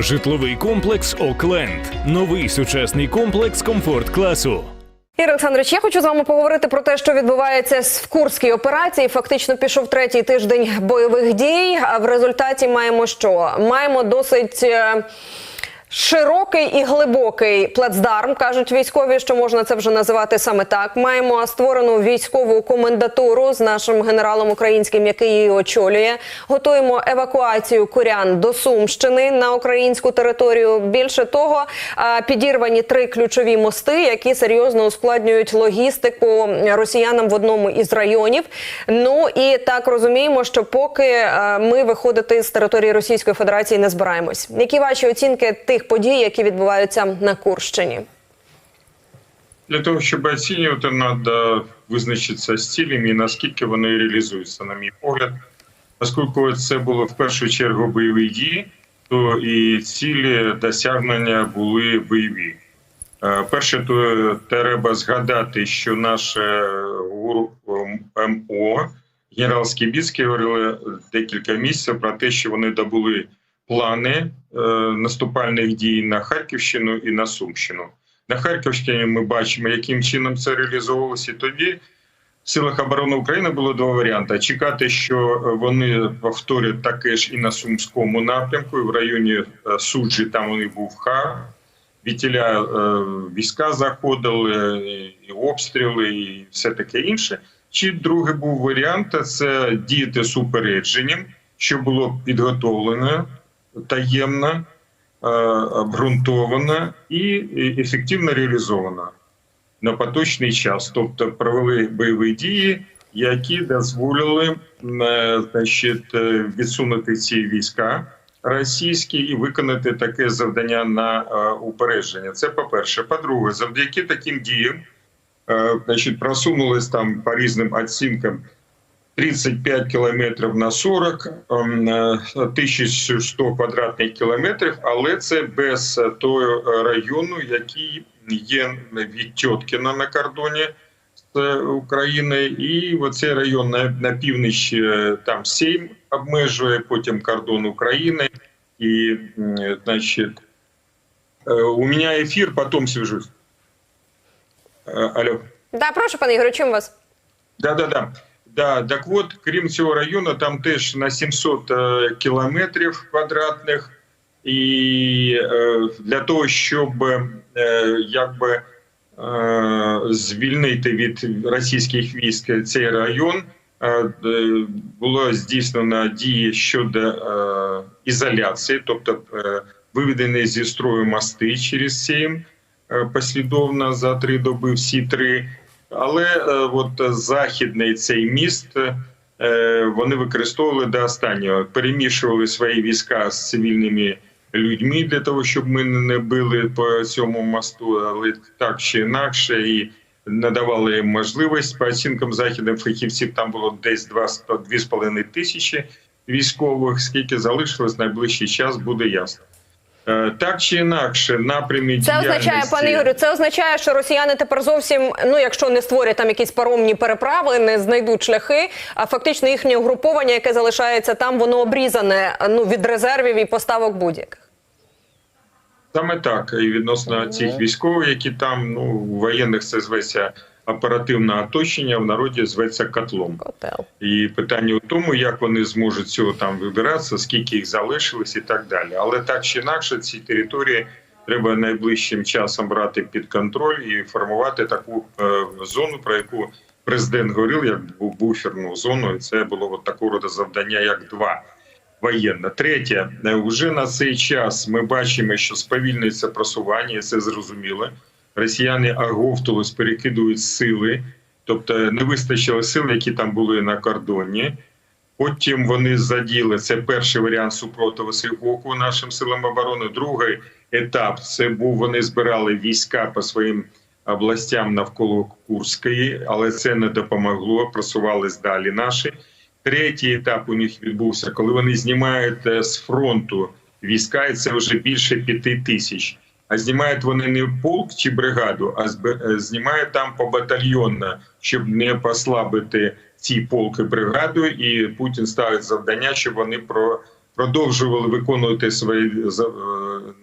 Житловий комплекс Окленд. Новий сучасний комплекс комфорт класу. Ігор Олександрович, я хочу з вами поговорити про те, що відбувається в Курській операції. Фактично пішов третій тиждень бойових дій. А в результаті маємо що? Маємо досить. Широкий і глибокий плацдарм кажуть військові, що можна це вже називати саме так. Маємо створену військову комендатуру з нашим генералом українським, який її очолює. Готуємо евакуацію корян до Сумщини на українську територію. Більше того, підірвані три ключові мости, які серйозно ускладнюють логістику росіянам в одному із районів. Ну і так розуміємо, що поки ми виходити з території Російської Федерації не збираємось. Які ваші оцінки тих подій, які відбуваються на Курщині? Для того, щоб оцінювати, треба визначитися з цілями і наскільки вони реалізуються, на мій погляд. Оскільки це було в першу чергу бойові дії, то і цілі досягнення були бойові. Е, Перше, то треба згадати, що наше МО генерал Скібіцький говорили декілька місяців про те, що вони добули плани е, наступальних дій на Харківщину і на Сумщину. На Харківщині ми бачимо, яким чином це реалізовувалося. Тоді в силах оборони України було два варіанти: чекати, що вони повторять таке ж і на Сумському напрямку, і в районі е, суджі там них був хар. Вітіля е, війська заходили, і обстріли, і все таке інше. Чи другий був варіант це діяти з упередженням, що було підготовлено таємно, е, обґрунтовано і ефективно реалізовано на поточний час. Тобто провели бойові дії, які дозволили е, значить, е, відсунути ці війська російські і виконати таке завдання на упередження. Це по-перше. По-друге, завдяки таким діям, значить, просунулись там по різним оцінкам 35 кілометрів на 40, ем, е, 1100 квадратних кілометрів, але це без е, того району, який є від Тьоткіна на кордоні з Україною, і оцей район на, на північ е, там Сейм обмежує, потім кордон України. І, м, значить, е, у мене ефір, потім свяжусь. Е, Алло. Да, прошу, пане Ігорю, чим вас? Да, да, да. Да, так от, крім цього району, там теж на 700 е, кілометрів квадратних, і е, для того, щоб якби е, звільнити від російських військ цей район, було здійснено дії щодо ізоляції, тобто виведені зі строю мости через Сейм е, послідовно за три доби, всі три. Але е, от е, західний цей міст е, вони використовували до останнього, перемішували свої війська з цивільними людьми для того, щоб ми не били по цьому мосту, але так чи інакше, і надавали їм можливість. По оцінкам західних фахівців там було десь 2,5 тисячі військових. Скільки залишилось найближчий час, буде ясно. Е, Так чи інакше, напрямі Це означає, пане Ігорю, це означає, що росіяни тепер зовсім, ну якщо не створять там якісь паромні переправи, не знайдуть шляхи, а фактично їхнє угруповання, яке залишається там, воно обрізане ну від резервів і поставок будь-яких. Саме так, і відносно цих військових, які там ну воєнних це зветься оперативне оточення, в народі зветься котлом. Котел. І питання у тому, як вони зможуть цього там вибиратися, скільки їх залишилось, і так далі. Але так чи інакше, ці території треба найближчим часом брати під контроль і формувати таку е, зону, про яку президент говорив, як бу- буферну зону. І це було от такого роду завдання, як два. Воєнна. Третє, е, вже на цей час ми бачимо, що сповільнюється просування, і це зрозуміло. Росіяни оговтувались, перекидують сили, тобто не вистачило сил, які там були на кордоні. Потім вони заділи це перший варіант супротиву з нашим силам оборони. Другий етап це був вони збирали війська по своїм областям навколо Курської, але це не допомогло. Просувались далі наші. Третій етап у них відбувся, коли вони знімають е, з фронту війська, і це вже більше п'яти тисяч. А знімають вони не полк чи бригаду, а е, знімають там побатальйонно, щоб не послабити ці полки бригаду. І Путін ставить завдання, щоб вони про продовжували виконувати свої е,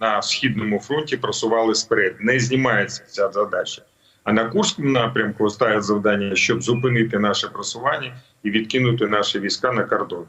на східному фронті, просували сперед. Не знімається ця задача. А на Курському напрямку ставить завдання, щоб зупинити наше просування і відкинути наші війська на кордон.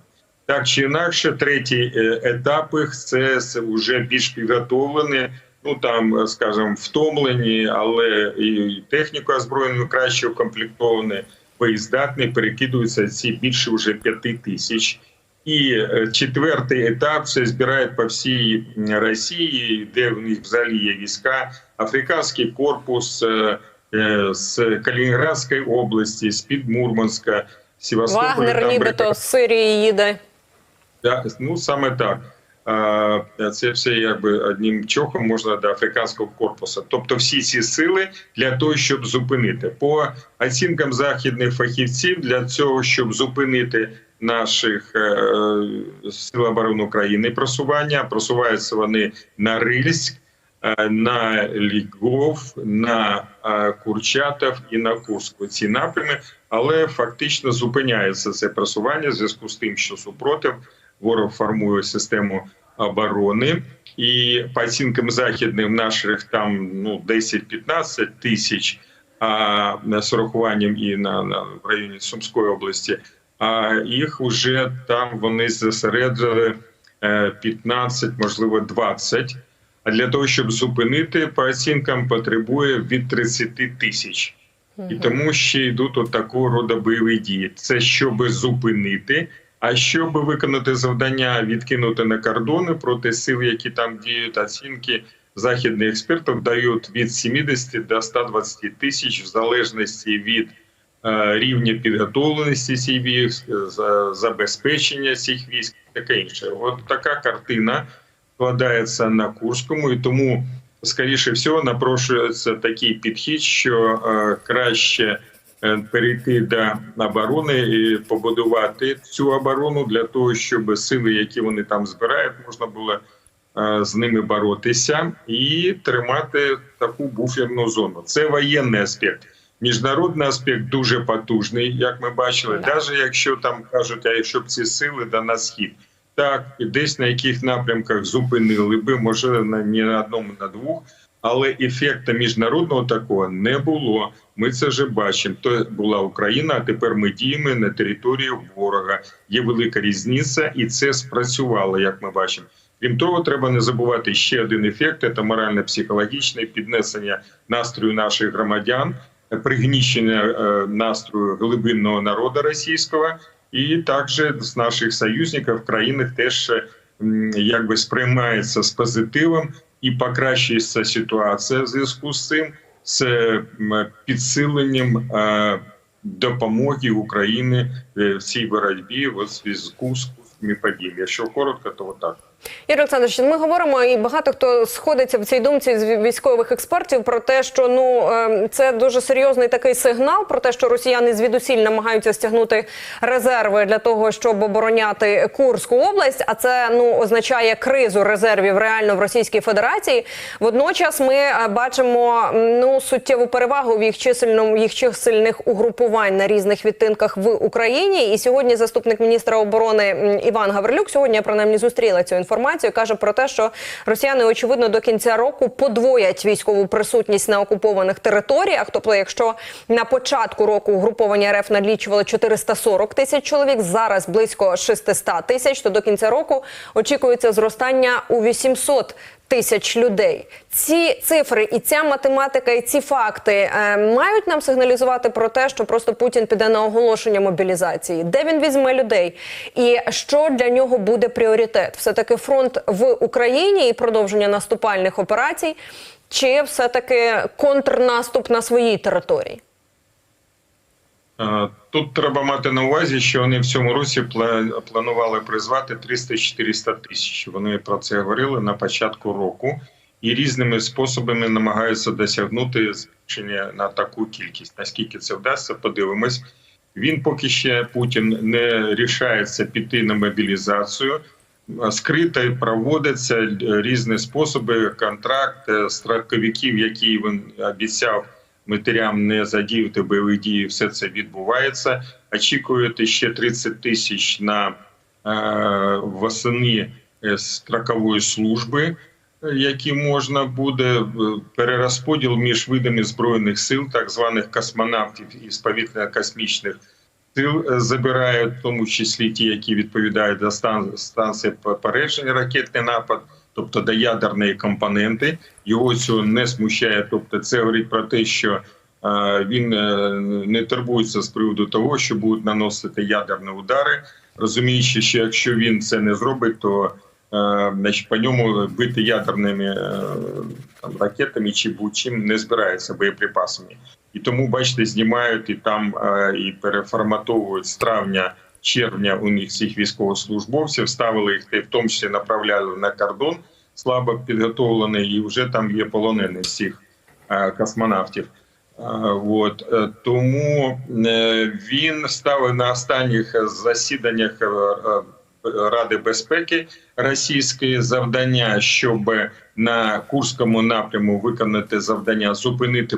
Так чи інакше, третій е, етап їх це, вже більш підготовлені, ну там, е, скажімо, втомлені, але і техніку озброєною краще укомплектовані, боєздатні, перекидуються ці більше вже п'яти тисяч. І е, четвертий етап це збирають по всій Росії, де в них взагалі є війська, африканський корпус е, з Калінінградської області, з під Мурманська, Севастополя. Вагнер нібито з Сирії їде. Да, ну саме так. Це все якби одним чохом можна до африканського корпусу. Тобто, всі ці сили для того, щоб зупинити по оцінкам західних фахівців, для цього, щоб зупинити наших е, сил оборони України просування, просуваються вони на Рильськ, е, на Львов, на е, Курчатов і на Курську. Ці напрями, але фактично зупиняється це просування в зв'язку з тим, що супротив ворог формує систему оборони. І по оцінкам західним наших там ну 10-15 тисяч а з урахуванням і на, на в районі Сумської області. А їх вже там вони зосередили е, 15, можливо, 20. А для того, щоб зупинити по оцінкам, потребує від 30 тисяч. І тому ще йдуть от такого роду бойові дії. Це щоб зупинити, а щоб виконати завдання відкинути на кордони проти сил, які там діють, оцінки західних експертів дають від 70 до 120 тисяч в залежності від е, рівня підготовленості цих військ, забезпечення цих військ, таке інше. От така картина складається на Курському, і тому скоріше всього напрошується такий підхід, що е, краще перейти до оборони і побудувати цю оборону для того, щоб сили, які вони там збирають, можна було е, з ними боротися і тримати таку буферну зону. Це воєнний аспект. Міжнародний аспект дуже потужний, як ми бачили, навіть якщо там кажуть, а якщо б ці сили да на схід. Так, і десь на яких напрямках зупинили би, може на не на одному, на двох, але ефекту міжнародного такого не було. Ми це вже бачимо. То була Україна, а тепер ми діємо на території ворога. Є велика різниця, і це спрацювало, як ми бачимо. Крім того, треба не забувати ще один ефект: це морально-психологічне піднесення настрою наших громадян, пригніщення е, настрою глибинного народу російського. І також з наших союзників в країнах теж якби сприймається з позитивом і покращується ситуація в зв'язку з цим з підсиленням е, допомоги України е, в цій боротьбі в зв'язку з курськими. Якщо коротко, то отак. Ігор Олександрович, ми говоримо, і багато хто сходиться в цій думці з військових експертів про те, що ну ем, це дуже серйозний такий сигнал про те, що росіяни звідусіль намагаються стягнути резерви для того, щоб обороняти Курську область. А це ну означає кризу резервів реально в Російській Федерації. Водночас ми е, бачимо ну суттєву перевагу в їх чисельному їх чисельних угрупувань на різних відтинках в Україні. І сьогодні заступник міністра оборони Іван Гаврилюк сьогодні принаймні зустріла цю інформацію. Каже про те, що росіяни очевидно до кінця року подвоять військову присутність на окупованих територіях. Тобто, якщо на початку року угруповання РФ налічували 440 тисяч чоловік, зараз близько 600 тисяч, то до кінця року очікується зростання у 800 тисяч людей. Ці цифри і ця математика, і ці факти е, мають нам сигналізувати про те, що просто Путін піде на оголошення мобілізації, де він візьме людей, і що для нього буде пріоритет? Все таки фронт в Україні і продовження наступальних операцій, чи все таки контрнаступ на своїй території? Е, Тут треба мати на увазі, що вони в цьому році планували призвати 300-400 тисяч. Вони про це говорили на початку року і різними способами намагаються досягнути збільшення на таку кількість. Наскільки це вдасться, подивимось. Він поки ще Путін не рішається піти на мобілізацію. Скрито проводяться різні способи. Контракт е, строковиків, які він обіцяв матерям не задіяти бойові дії, все це відбувається. Очікуєте ще 30 тисяч на восени е, строкової служби, е, які можна буде е, перерозподіл між видами збройних сил, так званих космонавтів із повітряно-космічних сил е, забирають, в тому числі ті, які відповідають за стан станції попередження ракетний напад, тобто до ядерної компоненти. Його цього не смущає. Тобто, це говорить про те, що е, він е, не турбується з приводу того, що будуть наносити ядерні удари, розуміючи, що якщо він це не зробить, то е, значить, по ньому бити ядерними там, ракетами чи будь-чим не збирається боєприпасами. І тому, бачите, знімають і там і переформатовують з травня. Червня у них цих військовослужбовців ставили їх, в тому числі направляли на кордон слабо підготовлений, і вже там є полонені всіх е, космонавтів. Е, От е, тому він ставив на останніх засіданнях Ради безпеки Російської завдання, щоб на Курському напряму виконати завдання, зупинити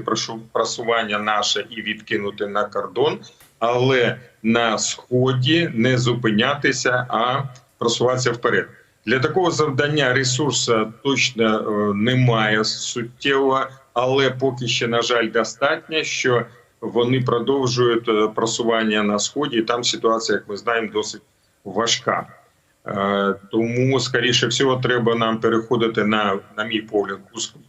просування наше і відкинути на кордон, але на сході не зупинятися, а просуватися вперед. Для такого завдання ресурсу точно е, немає суттєво, але поки ще, на жаль, достатньо, що вони продовжують е, просування на сході. І там ситуація, як ми знаємо, досить важка. Е, Тому, скоріше всього, треба нам переходити на, на мій погляд,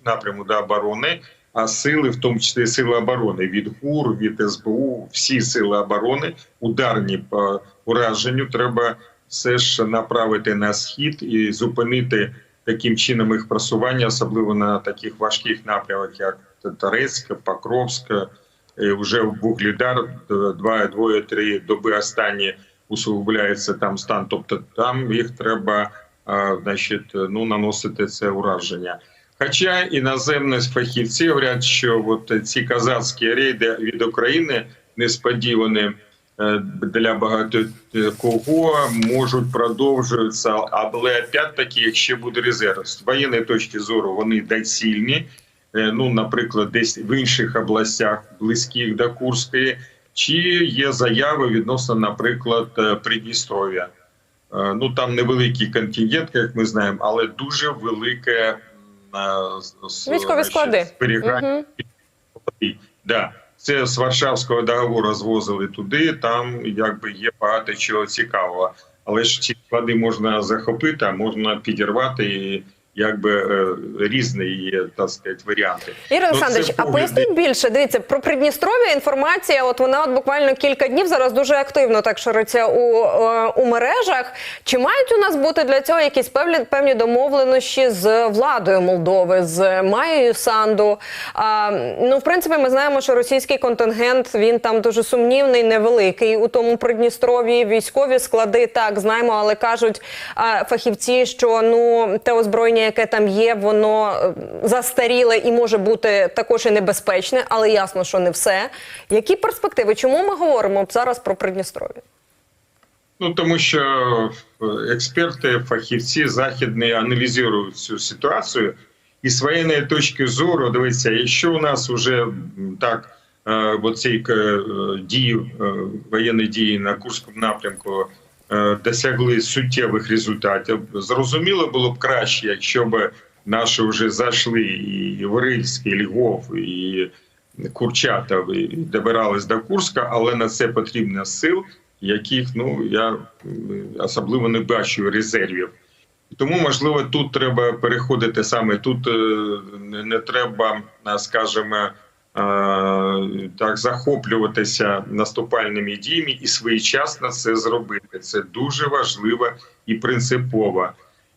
напряму до оборони. А сили, в тому числі сили оборони від ГУР, від СБУ, всі сили оборони, ударні по ураженню, треба все ж направити на схід і зупинити таким чином їх просування, особливо на таких важких напрямах, як Торецьк, Покровськ, вже в Вугледар два, двоє, три доби останні усугубляється там стан. Тобто там їх треба, значить, ну наносити це ураження. Хоча іноземні фахівці говорять, що от ці казацькі рейди від України несподівані е, для багато кого можуть продовжуватися, але опять-таки, якщо буде резерв, з воєнної точки зору вони доцільні. Е, Ну, наприклад, десь в інших областях, близьких до Курської, чи є заяви відносно, наприклад, е, Придністров'я. Ну там невеликий контингент, як ми знаємо, але дуже велике е, Військові склади. зберігання. Угу. Да. Це з Варшавського договору звозили туди. Там якби є багато чого цікавого. Але ж ці склади можна захопити, а можна підірвати і якби е, різні є так сказати, варіанти. Ігор Ну, Олександрович, а поясніть більше. Дивіться про Придністров'я інформація. От вона от буквально кілька днів зараз дуже активно так шириться у, е, у мережах. Чи мають у нас бути для цього якісь певні певні домовленості з владою Молдови, з Маєю Санду? А, ну, в принципі, ми знаємо, що російський контингент він там дуже сумнівний, невеликий у тому Придністров'ї. Військові склади так знаємо, але кажуть а, фахівці, що ну те озброєння, яке там є, воно е, застаріле і може бути також і небезпечне, але ясно, що не все. Які перспективи? Чому ми говоримо зараз про Придністров'я? Ну тому що е, експерти, фахівці західні аналізують цю ситуацію, і з воєнної точки зору, дивіться, якщо у нас вже так е, оці дії, воєнні дії на Курському напрямку досягли суттєвих результатів, зрозуміло було б краще, якщо б наші вже зайшли і в Рильськ, і Львов, і Курчатов і добирались до Курська, але на це потрібно сил, яких ну я особливо не бачу резервів. Тому можливо тут треба переходити саме тут. е, Не, треба, скажімо, е, так захоплюватися наступальними діями і своєчасно це зробити. Це дуже важливо і принципово.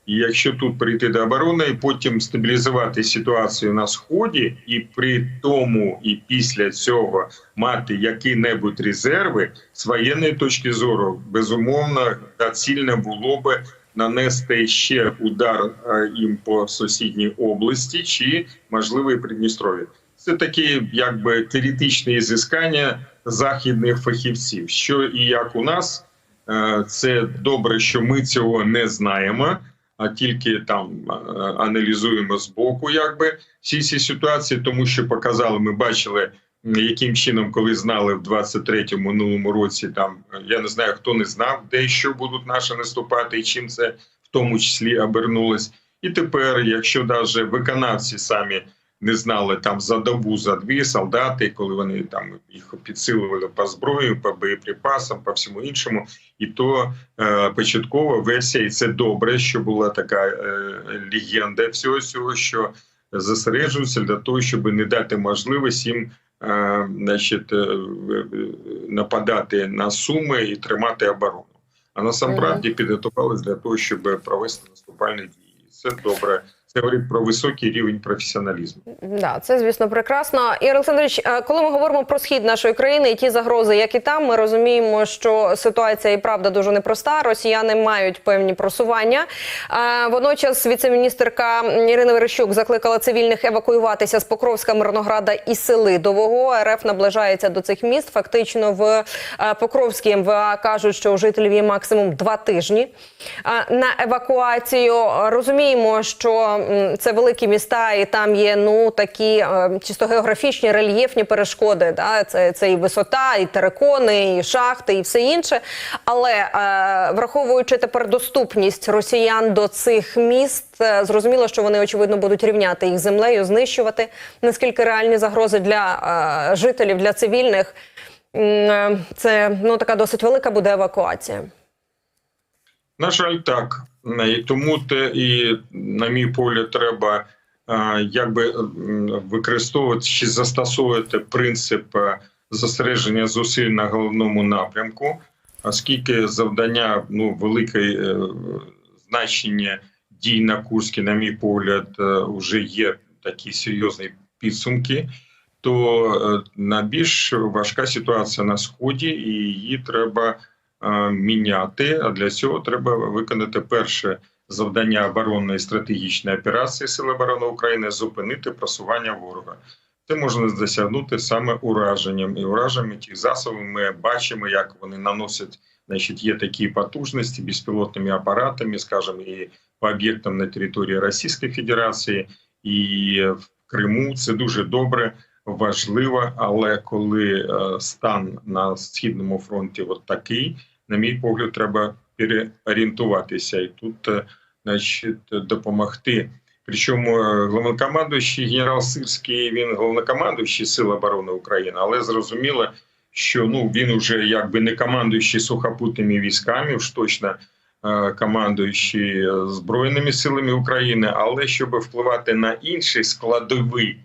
І якщо тут прийти до оборони і потім стабілізувати ситуацію на сході, і при тому, і після цього мати які-небудь резерви з воєнної точки зору, безумовно, доцільно було би нанести ще удар е, їм по сусідній області чи можливо і Придністров'я. Це такі якби теоретичні ізискання західних фахівців. Що і як у нас, Е, це добре, що ми цього не знаємо а тільки там е, аналізуємо з боку, якби всі ці ситуації, тому що показали, ми бачили яким чином, коли знали в 23-му минулому році, там я не знаю, хто не знав, де що будуть наші наступати, і чим це в тому числі обернулось. І тепер, якщо навіть виконавці самі не знали там за добу, за дві солдати, коли вони там їх підсилували по зброї, по боєприпасам, по всьому іншому, і то е, початкова версія, і це добре, що була така е, легенда всього цього, що зосереджуються для того, щоб не дати можливість їм е, значить, е, е, нападати на суми і тримати оборону. А насамправді підготувалися для того, щоб провести наступальні дії. Це добре. Це говорить про високий рівень професіоналізму. Да, це звісно прекрасно. І Олександрович, е, коли ми говоримо про схід нашої країни і ті загрози, як і там, ми розуміємо, що ситуація і правда дуже непроста. Росіяни мають певні просування. Е, Водночас віцеміністерка Ірина Верещук закликала цивільних евакуюватися з Покровська, Мирнограда і Селидового. РФ наближається до цих міст. Фактично в е, Покровській МВА кажуть, що у жителів є максимум два тижні на евакуацію. Розуміємо, що це великі міста, і там є ну такі е, чисто географічні рельєфні перешкоди. Да? Це, це і висота, і терикони, і шахти, і все інше. Але е, враховуючи тепер доступність росіян до цих міст, е, зрозуміло, що вони очевидно будуть рівняти їх землею, знищувати. Наскільки реальні загрози для жителів, для цивільних, це ну така досить велика буде евакуація. На жаль, так. І тому те і, на мій погляд, треба е, якби використовувати чи застосовувати принцип е, зосередження зусиль на головному напрямку, оскільки завдання ну велике е, значення дій на Курській, на мій погляд, вже є такі серйозні підсумки. То е, на більш важка ситуація на сході, і її треба е, міняти. А для цього треба виконати перше завдання оборонної стратегічної операції Сил оборони України зупинити просування ворога. Це можна досягнути саме ураженням і ураженням тих засобів. Ми бачимо, як вони наносять. Значить, є такі потужності безпілотними апаратами, скажімо, і по об'єктам на території Російської Федерації, і в Криму. Це дуже добре, важливо. Але коли е, стан на східному фронті от такий, на мій погляд, треба переорієнтуватися і тут, е, значить, допомогти. Причому е, головнокомандуючий генерал Сирський, він головнокомандуючий Сил оборони України, але зрозуміло, що ну він уже якби не командуючий сухопутними військами, уж точно е, командуючий збройними силами України, але щоб впливати на інші складові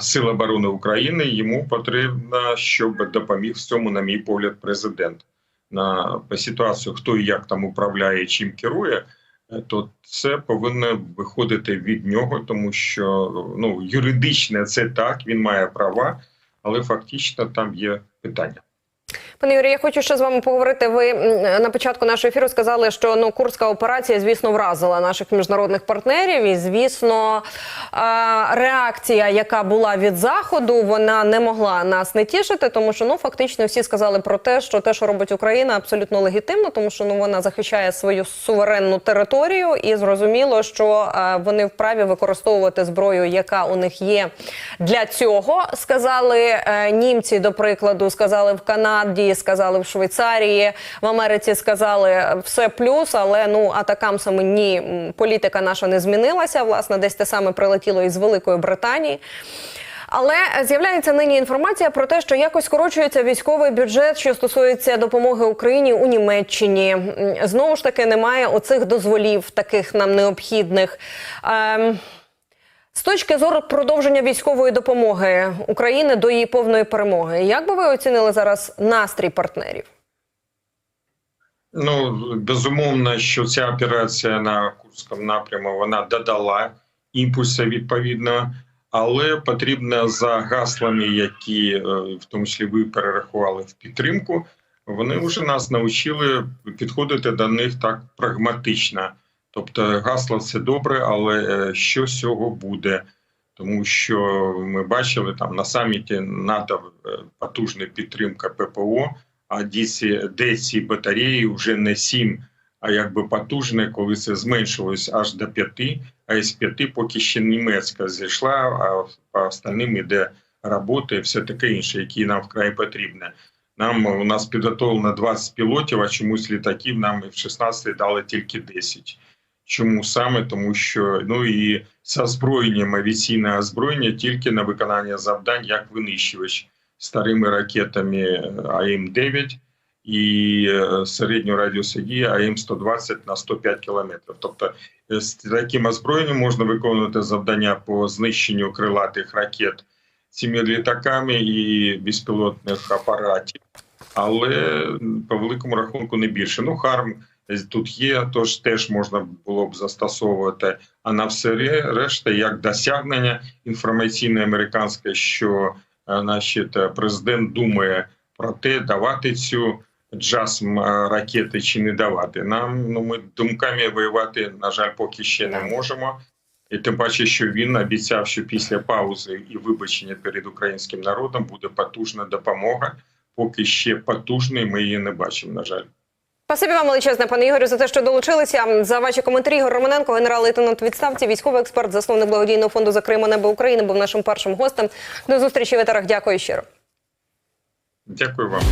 Сил оборони України, йому потрібно, щоб допоміг в цьому, на мій погляд, президент. На ситуацію, хто і як там управляє, чим керує, е, то це повинно виходити від нього, тому що ну юридичне це так, він має права, але фактично там є питання. Пане Юрію, я хочу ще з вами поговорити. Ви на початку нашого ефіру сказали, що ну курська операція, звісно, вразила наших міжнародних партнерів. І звісно, реакція, яка була від заходу, вона не могла нас не тішити, тому що ну фактично всі сказали про те, що те, що робить Україна, абсолютно легітимно, тому що ну вона захищає свою суверенну територію, і зрозуміло, що вони вправі використовувати зброю, яка у них є для цього. Сказали е, німці, до прикладу, сказали в Канаді, сказали в Швейцарії, в Америці сказали все плюс, але ну атакамсами ні, політика наша не змінилася. Власне, десь те саме прилетіло із Великої Британії. Але з'являється нині інформація про те, що якось скорочується військовий бюджет, що стосується допомоги Україні у Німеччині. Знову ж таки, немає оцих дозволів, таких нам необхідних. Ем, з точки зору продовження військової допомоги України до її повної перемоги, як би ви оцінили зараз настрій партнерів? Ну безумовно, що ця операція на Курському напряму вона додала імпульсу відповідно, але потрібно за гаслами, які е, в тому числі ви перерахували в підтримку. Вони вже нас навчили підходити до них так прагматично. Тобто гасло це добре, але е, що з цього буде? Тому що ми бачили там на саміті НАТО е, потужна підтримка ППО. А де де ці батареї вже не 7, а якби потужне, коли це зменшилось аж до 5, а із 5 поки ще німецька зійшла, а по остальним іде роботи, все таке інше, які нам вкрай потрібні. Нам у нас підготовлено 20 пілотів, а чомусь літаків нам в 16 дали тільки 10. Чому саме? Тому що ну і з озброєнням авіаційне озброєння тільки на виконання завдань як винищувач старими ракетами АМ-9 і е, середнього радіусу дії АМ-120 на 105 кілометрів. Тобто е, з таким озброєнням можна виконувати завдання по знищенню крилатих ракет цими літаками і безпілотних апаратів, але по великому рахунку не більше. Ну, харм тут є, тож теж можна було б застосовувати. А на все ре- решта, як досягнення інформаційне американське, що е, значить, е, президент думає про те, давати цю джасм е, ракети чи не давати. Нам ну ми думками воювати, на жаль, поки ще не можемо. І тим паче, що він обіцяв, що після паузи і вибачення перед українським народом буде потужна допомога. Поки ще потужної ми її не бачимо. На жаль. Спасибі вам величезне, пане Ігорю, за те, що долучилися. За ваші коментарі Ігор Романенко, генерал-лейтенант відставці, військовий експерт, засновник благодійного фонду за Криму Небо України, був нашим першим гостем. До зустрічі в етерах. Дякую щиро. Дякую вам.